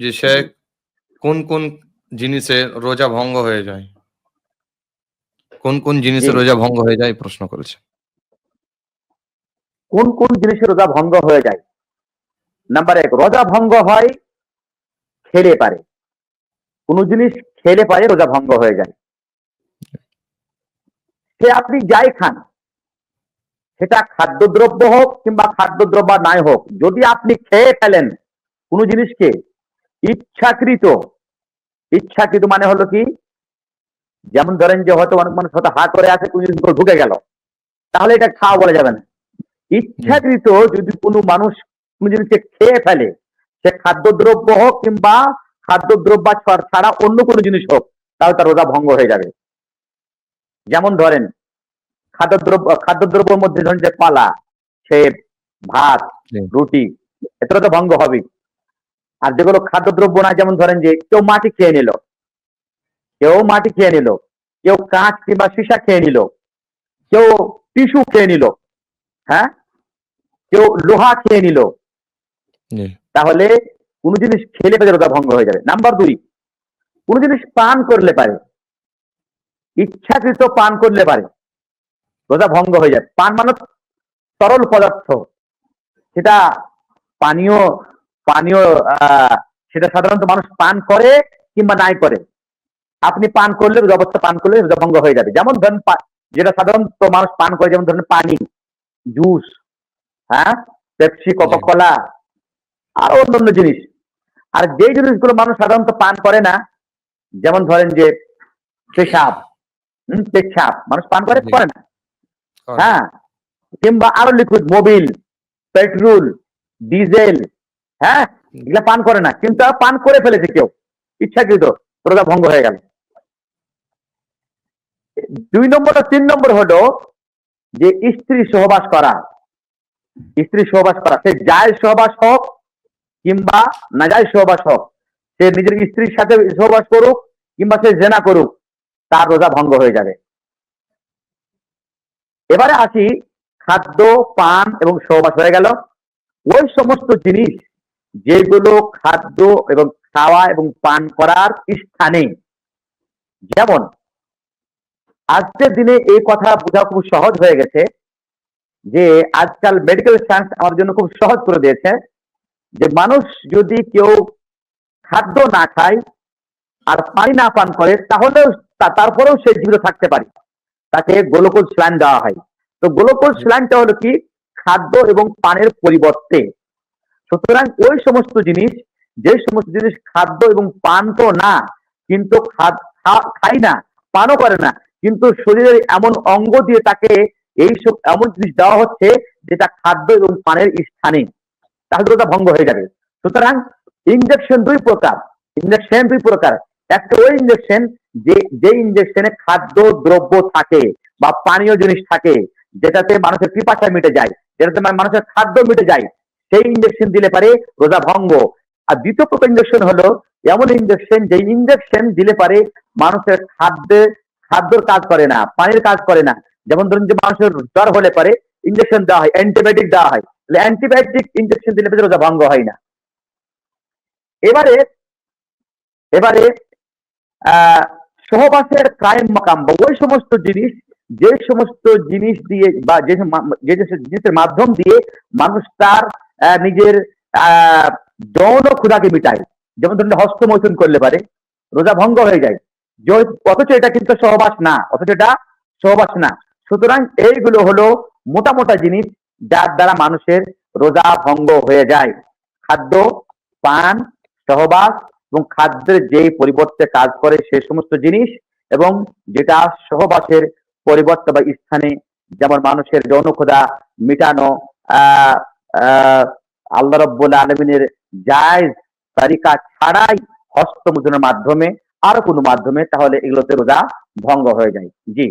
যে সে কোন কোন জিনিসে রোজা ভঙ্গ হয়ে যায়? কোন কোন জিনিসে রোজা ভঙ্গ হয়ে যায়? প্রশ্ন করেছে। কোন কোন জিনিসে রোজা ভঙ্গ হয়ে যায়? নাম্বার এক রোজা ভঙ্গ হয় খেলে পারে। কোন জিনিস খেলে পারে রোজা ভঙ্গ হয়ে যায়। সে আপনি যাই খান সেটা খাদ্যদ্রব্য হোক কিংবা খাদ্যদ্রব্য নাই হোক যদি আপনি খেয়ে ফেলেন কোন জিনিসকে ইচ্ছাকৃত। ইচ্ছাকৃত মানে হলো কি? যেমন ধরেন যে হয়তো অনেক মানুষ হয়তো হা করে আছে কোন জিনিস ঢুকে গেল। তাহলে এটা খাওয়া বলা যাবে না। ইচ্ছাকৃত যদি কোনো মানুষ কোনো জিনিসকে খেয়ে ফেলে সে খাদ্যদ্রব্য হোক কিংবা খাদ্যদ্রব্য ছাড়- ছাড়া অন্য কোনো জিনিস হোক তাহলে তার রোজা ভঙ্গ হয়ে যাবে। যেমন ধরেন খাদ্যদ্রব্য খাদ্যদ্রব্যের মধ্যে ধরেন যে কলা সেব ভাত রুটি এতটা তো ভঙ্গ হবে আর যেগুলো খাদ্যদ্রব্য না যেমন ধরেন যে কেউ মাটি খেয়ে নিল কেউ মাটি খেয়ে নিল কেউ কাঁচ কিংবা সীসা খেয়ে নিল কেউ টিস্যু খেয়ে নিল হ্যাঁ? কেউ লোহা খেয়ে নিল তাহলে কোন জিনিস খেলে পেলে রোজা ভঙ্গ হয়ে যাবে। নাম্বার দুই কোন জিনিস পান করলে পারে ইচ্ছাকৃত পান করলে পারে রোজা ভঙ্গ হয়ে যায় পান মানে তরল পদার্থ। সেটা পানীয় পানীয় সেটা সাধারণত মানুষ পান করে কিংবা নাই করে। আপনি পান করলে রোজা অবস্থা পান করলে রোজা ভঙ্গ হয়ে যাবে। যেমন ধরেন যেটা সাধারণত মানুষ পান করে যেমন ধরেন পানি জুস হ্যাঁ পেপসি কোকা কোলা আর অন্যান্য জিনিস। আর যে জিনিসগুলো মানুষ সাধারণত পান করে না যেমন ধরেন যে পেশাব হম, পেচ্ছাপ মানুষ পান করে করে না। হ্যাঁ কিংবা আরও লিকুইড মোবিল পেট্রোল ডিজেল হ্যাঁ? এগুলা পান করে না, কিন্তু পান করে ফেলেছে কেউ। ইচ্ছাকৃত রোজা ভঙ্গ হয়ে গেল। দুই নম্বর তিন নম্বর হলো যে স্ত্রী সহবাস করা। স্ত্রী সহবাস করা, সে যায় সহবাস হোক কিংবা না যায় সহবাস হোক, সে নিজের স্ত্রীর সাথে সহবাস করুক কিংবা সে জেনা করুক, তার রোজা ভঙ্গ হয়ে যাবে। এবারে আসি খাদ্য, পান এবং সহবাস হয়ে গেল। ওই সমস্ত জিনিস যেগুলো খাদ্য এবং খাওয়া এবং পান করার স্থানে। যেমন, আজকের দিনে এই কথা বোঝা খুব সহজ হয়ে গেছে যে, আজকাল মেডিকেল সায়েন্স আমার জন্য খুব সহজ করে দিয়েছে যে, মানুষ যদি কেউ খাদ্য না খায় আর পানি না পান করে, তাহলেও তারপরেও সে জীবিত থাকতে পারে। তাকে গ্লুকোজ স্যালাইন দেওয়া হয়। তো গ্লুকোজ স্যালাইনটা হলো কি? খাদ্য এবং পানের পরিবর্তে সুতরাং ওই সমস্ত জিনিস, যে সমস্ত জিনিস খাদ্য এবং পান তো না, কিন্তু খাই না, পানও করে না, কিন্তু শরীরের এমন অঙ্গ দিয়ে তাকে এই সব এমন জিনিস দেওয়া হচ্ছে যেটা খাদ্য এবং পানের স্থানে। তাহলে ওটা ভঙ্গ হয়ে যাবে। সুতরাং ইঞ্জেকশন দুই প্রকার। ইঞ্জেকশন দুই প্রকার। একটা ওই ইঞ্জেকশন যে যে ইঞ্জেকশনে খাদ্য, দ্রব্য থাকে বা পানীয় জিনিস থাকে, যেটাতে মানুষের পিপাসা মিটে যায়, যেটাতে মানুষের খাদ্য মিটে যায় সেই ইঞ্জেকশন দিলে পারে, রোজা ভঙ্গ। আর দ্বিতীয় প্রকার ইঞ্জেকশন হলো, এমন ইঞ্জেকশন যে ইঞ্জেকশন দিলে পারে মানুষের খাদ্যে, খাদ্যর কাজ করে না, পানির কাজ করে না। যেমন ধরুন যে মানুষের জ্বর হলে পারে ইঞ্জেকশন দেওয়া হয় অ্যান্টিবায়োটিক দেওয়া হয়। তাহলে অ্যান্টিবায়োটিক ইঞ্জেকশন দিলে পারে রোজা ভঙ্গ হয় না। এবারে এবারে সহবাসের ক্রাইম মাকাম বা ওই সমস্ত জিনিস, যে সমস্ত জিনিস দিয়ে বা যে যে জিনিসের মাধ্যম দিয়ে মানুষ তার নিজের যৌন ক্ষুধাকে মিটায়। যেমন ধরুন হস্তমৈথুন করলে পারে, রোজা ভঙ্গ হয়ে যায়। অথচ এটা কিন্তু সহবাস না, অথচ এটা সহবাস না। সুতরাং এইগুলো হলো মোটা মোটা জিনিস যার দ্বারা মানুষের রোজা ভঙ্গ হয়ে যায়। খাদ্য, পান, সহবাস এবং খাদ্যের যেই পরিবর্তে কাজ করে সে সমস্ত জিনিস এবং যেটা সহবাসের পরিবর্তে বা স্থানে যেমন মানুষের যৌন ক্ষুধা মিটানো আল্লাহ রব্বুল আলমিনের জায়জ তালিকা ছাড়াই হস্তমুদনের মাধ্যমে, আর কোনো মাধ্যমে, তাহলে এগুলোতে রোজা ভঙ্গ হয়ে যায়। জি।